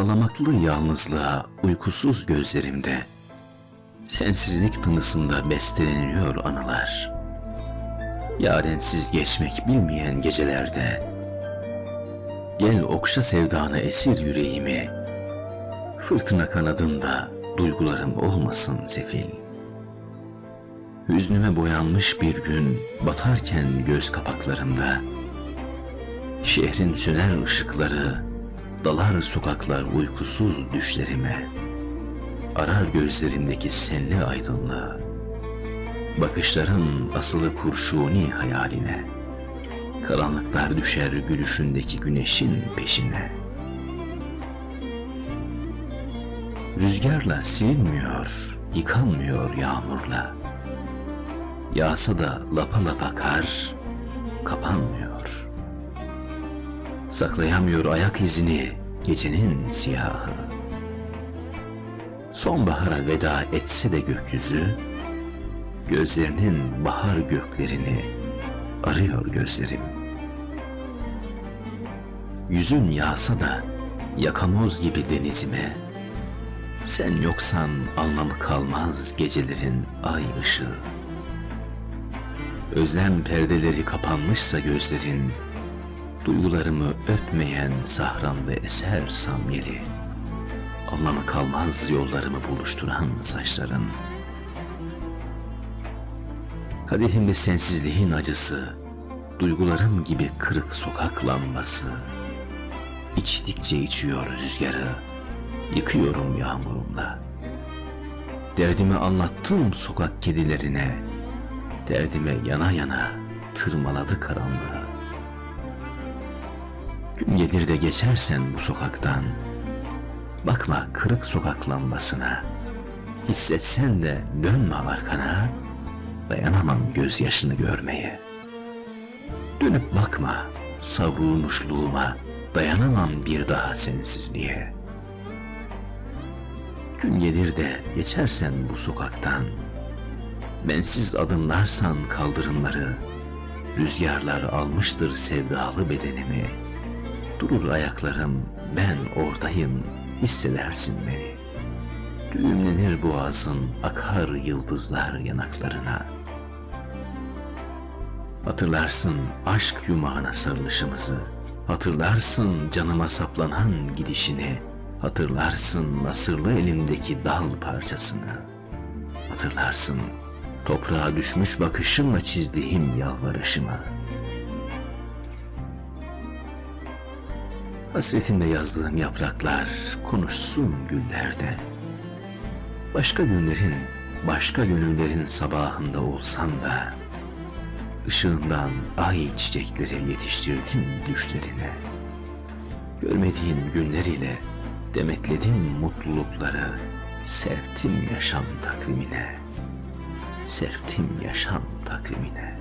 Ağlamaklı yalnızlığa uykusuz gözlerimde, sensizlik tınısında besteleniyor anılar. Yarensiz geçmek bilmeyen gecelerde, gel okşa sevdanı esir yüreğimi, fırtına kanadında duygularım olmasın sefil. Hüznüme boyanmış bir gün batarken göz kapaklarımda, şehrin söner ışıkları, dalar sokaklar uykusuz düşlerime, arar gözlerimdeki senli aydınlığı, bakışların asılı kurşuni hayaline, karanlıklar düşer gülüşündeki güneşin peşine. Rüzgarla silinmiyor, yıkanmıyor yağmurla. Yağsa da lapa lapa kar, kapanmıyor. Saklayamıyor ayak izini gecenin siyahı. Sonbahara veda etse de gökyüzü, gözlerinin bahar göklerini arıyor gözlerim. Yüzün yağsa da yakamoz gibi denizime, sen yoksan anlamı kalmaz gecelerin ay ışığı. Özlem perdeleri kapanmışsa gözlerin, duygularımı öpmeyen sahramda eser samyeli. Anlamı kalmaz yollarımı buluşturan saçların. Kadehimde sensizliğin acısı, duygularım gibi kırık sokak lambası. İçtikçe içiyor rüzgarı, yıkıyorum yağmurumla. Derdimi anlattım sokak kedilerine, derdime yana yana tırmaladı karanlığı. Gelir de geçersen bu sokaktan, bakma kırık sokak lambasına, hissetsen de dönme arkana, dayanamam gözyaşını görmeye. Dönüp bakma savrulmuşluğuma, dayanamam bir daha sensizliğe. Gün gelir de geçersen bu sokaktan, bensiz adımlarsan kaldırımları, rüzgarlar almıştır sevdalı bedenimi. Durur ayaklarım, ben oradayım, hissedersin beni. Düğümlenir boğazın, akar yıldızlar yanaklarına. Hatırlarsın aşk yumağına sarılışımızı, hatırlarsın canıma saplanan gidişini, hatırlarsın nasırlı elimdeki dal parçasını, hatırlarsın toprağa düşmüş bakışımla çizdiğim yalvarışımı. Hasretimde yazdığım yapraklar konuşsun güllerde. Başka günlerin, başka gönüllerin sabahında olsan da, ışığından ay çiçekleri yetiştirdim düşlerine. Görmediğin günler ile demetledim mutlulukları, serptim yaşam takvimine, serptim yaşam takvimine.